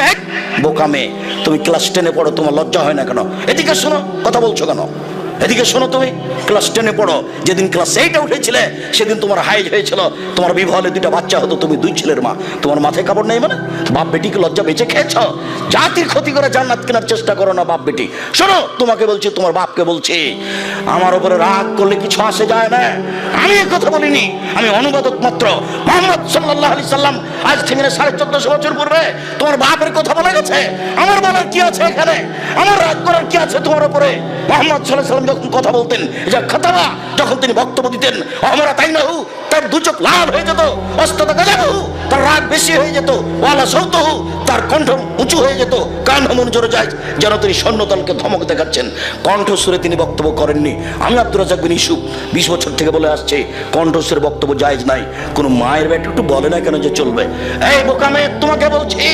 মেঘ। বোকা মেয়ে, তুমি ক্লাস টেনে পড়ো, তোমার লজ্জা হয় না কেন? এদিকে শোনো, কথা বলছো কেন? এদিকে শোনো তুমি ক্লাস টেনে পড়ো, যেদিন ক্লাস এইটে উঠেছিলে, সেদিন তোমার হাইজ হয়েছিল, তোমার বিবাহলে দুইটা বাচ্চা হতো, তুমি দুই ছেলের মা। তোমার মাথায় কাপড় নেই মানে? বাপ বেটিকে লজ্জা বেঁচে খেয়েছ? জাতির ক্ষতি করে জান্নাত কেনার চেষ্টা করো না বাপ বেটি। শোনো, তোমাকে বলছি, তোমার বাপকে বলছি, আমার উপরে রাগ করলে কিছু আসে যায় না। আমি কথা বলিনি, আমি অনুবাদক মাত্র। মোহাম্মদ সাল্লাহ আলি সাল্লাম আজ থেকে সাড়ে চোদ্দশো বছর পূর্বে তোমার বাপের কথা বলে গেছে। আমার বলার কি আছে এখানে? আমার রাগ করার কি আছে তোমার উপরে? মোহাম্মদ সাল্লাহ সাল্লাম যখন কথা বলতেন যা খাতাবা, যখন তিনি বক্তব্য দিতেন আমরা তাই না হু তার দু চোখ লাল হয়ে যেত, অস্ততা গাজাবু তার রাগ বেশি হয়ে যেত, ওয়ালা সৌতহু, তার কণ্ঠ উঁচু হয়ে যেত, কান মন জোরে যায়, যেন তিনি সৈন্যদলকে ধমক দেখাচ্ছেন। কণ্ঠস্বরে তিনি বক্তব্য করেননি। আমি আব্দুর রাজাক বিন ইসুফ, বিশ বছর থেকে বলে আসছে কণ্ঠস্বরে বক্তব্য জায়েজ নাই। কোনো মায়ের বেটা একটু বলে না কেন যে চলবে? এই বোকামে তোমাকে বলছি,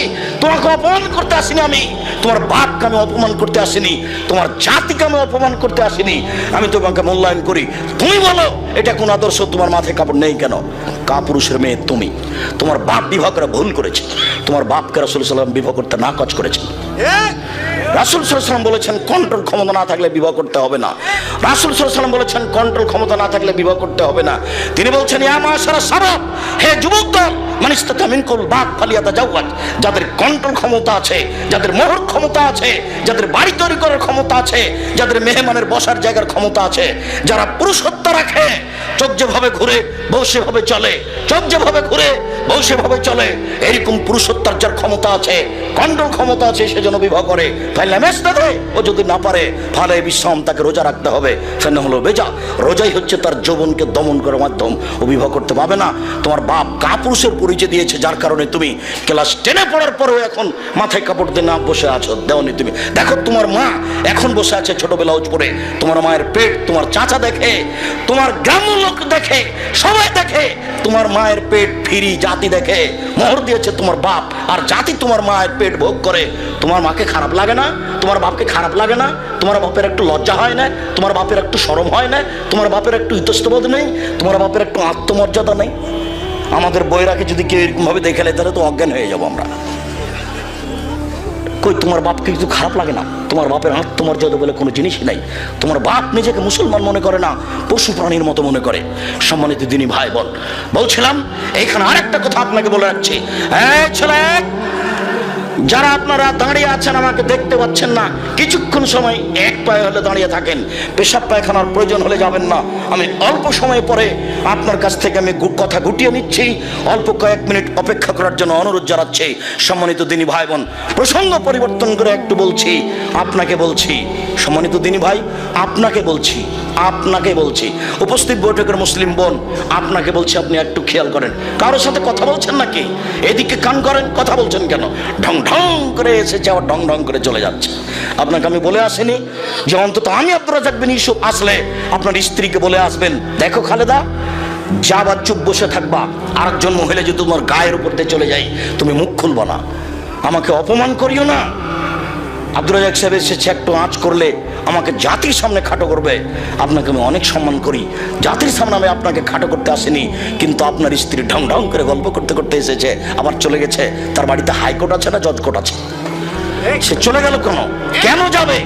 তোমাকে অপমান করতে আসিনি আমি। তোমার বাপকে আমি অপমান করতে আসিনি, তোমার জাতিকে আমি অপমান করতে আসিনি। আমি তোমাকে মূল্যায়ন করি। তুমি বলো, এটা কোন আদর্শ? তোমার মাথায় কাপড় নেই কেন? কাপুরুষের মেয়ে তুমি। তোমার বাপ করে ভুল করেছে। তোমার বাপকে রাসুল সাল্লাম বিবাহ করতে না কাজ করেছে রাসুল সাল্লাম বলেছেন কন্ট্রোল ক্ষমতা না থাকলে বিবাহ করতে হবে না। রাসুল সাল্লাম বলেছেন, কন্ট্রোল ক্ষমতা না থাকলে বিবাহ করতে হবে না। তিনি বলছেন হে যাদের কন্ট্রোল ক্ষমতা আছে, যাদের মোহর ক্ষমতা আছে, যাদের বাড়ি তৈরি করার ক্ষমতা আছে, যাদের মেহমানের বসার জায়গার ক্ষমতা আছে, যারা পুরুষত্ব রাখে, চোখ যেভাবে ঘুরে, বউ সেভাবে চলে, চোখ যেভাবে ঘুরে, বউ সেভাবে চলে, এরকম পুরুষত্বার যার ক্ষমতা আছে, কন্ট্রোল ক্ষমতা আছে, সে যেন বিবাহ করে। ফাইলে মেস্তাদে ও যদি না পারে, ফালে বিশ্রাম তাকে রোজা রাখতে হবে। ফেন হলো বেজা। রোজাই হচ্ছে তার যৌবনকে দমন করার মাধ্যম। ও বিবাহ করতে পাবে না। তোমার বাপ কাপুরুষের পরিচয় দিয়েছে, যার কারণে তুমি ক্লাস টেনে পড়ার পরেও এখন মাথায় কাপড় দিয়ে না বসে আছো। দেওনি তুমি। দেখো, তোমার মা এখন বসে আছে ছোট ব্লাউজ পরে। তোমার মায়ের পেট তোমার চাচা দেখে, তোমার গ্রাম্য লোক দেখে, সবাই দেখে, তোমার মায়ের পেট ফিরি জাতি দেখে। মোহর দিয়েছে তোমার বাপ, আর জাতি তোমার মায়ের পেট ভোগ করে। তোমার মাকে খারাপ লাগে না, তোমার বাপকে খারাপ লাগে না, তোমার বাপের একটু লজ্জা হয় না, তোমার বাপের একটু সরম হয় না, তোমার বাপের একটু ইতস্তবোধ নেই, তোমার বাপের একটু আত্মমর্যাদা নেই। আমাদের বইরাকে যদি কেউ এরকমভাবে দেখে নেয়, তাহলে তো অজ্ঞান হয়ে যাব আমরা। কই, তোমার বাপকে কিছু খারাপ লাগে না? তোমার বাপের আত্মমর্যাদা বলে কোনো জিনিসই নাই। তোমার বাপ নিজেকে মুসলমান মনে করে না, পশু প্রাণীর মতো মনে করে। সম্মানিত দিনী ভাই বল বলছিলাম, এইখানে আরেকটা কথা আপনাকে বলে রাখছি। হ্যাঁ ছেলে যারা আপনারা দাঁড়িয়ে আছেন আমাকে দেখতে পাচ্ছেন না, কিছুক্ষণ সময় এক পায়ে হলে দাঁড়িয়ে থাকেন। পেশাব পায়খানার প্রয়োজন হলে যাবেন না। আমি অল্প সময় পরে আপনার কাছ থেকে আমি কথা গুটিয়ে নিচ্ছি। অল্প কয়েক মিনিট অপেক্ষা করার জন্য অনুরোধ জানাচ্ছি। সম্মানিত দিনী ভাই বোন, প্রসঙ্গ পরিবর্তন করে একটু বলছি। আপনাকে বলছি, সম্মানিত দিনী ভাই, আপনাকে বলছি আপনাকে বলছি, উপস্থিত বৈঠকের মুসলিম বোন, আপনাকে বলছি, আপনি একটু খেয়াল করেন। কারোর সাথে কথা বলছেন নাকি? এদিকে কান করেন, কথা বলছেন কেন? ঢং ঢং করে এসেছে, আবার ঢং ঢং করে চলে যাচ্ছে। আপনাকে আমি বলে আসিনি যে অন্তত আমি আপনারা রাজাক বিন ইউসুফ আসলে আপনার স্ত্রীকে বলে আসবেন। দেখো খালেদা যাবার চুপ বসে থাকবা, আরেকজন মহিলা যদি তোমার গায়ের উপর দিয়ে চলে যাই তুমি মুখ খুলবা না। আমাকে অপমান করিও না। আব্দুর রাজাক সাহেব এসেছে, একটু আঁচ করলে আমাকে জাতির সামনে খাটো করবে। আপনাকে আমি অনেক সম্মান করি। জাতির সামনে আমি আপনাকে খাটো করতে আসিনি, কিন্তু আপনার স্ত্রী ঢং ঢং করে গল্প করতে করতে এসেছে, আবার চলে গেছে। তার বাড়িতে হাইকোর্ট আছে না, জজ কোর্ট আছে? সে চলে গেল কেন? কেন যাবে?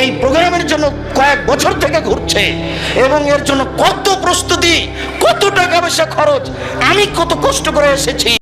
এই প্রোগ্রামের জন্য কয়েক বছর থেকে ঘুরছে, এবং এর জন্য কত প্রস্তুতি, কত টাকা পয়সা খরচ, আমি কত কষ্ট করে এসেছি।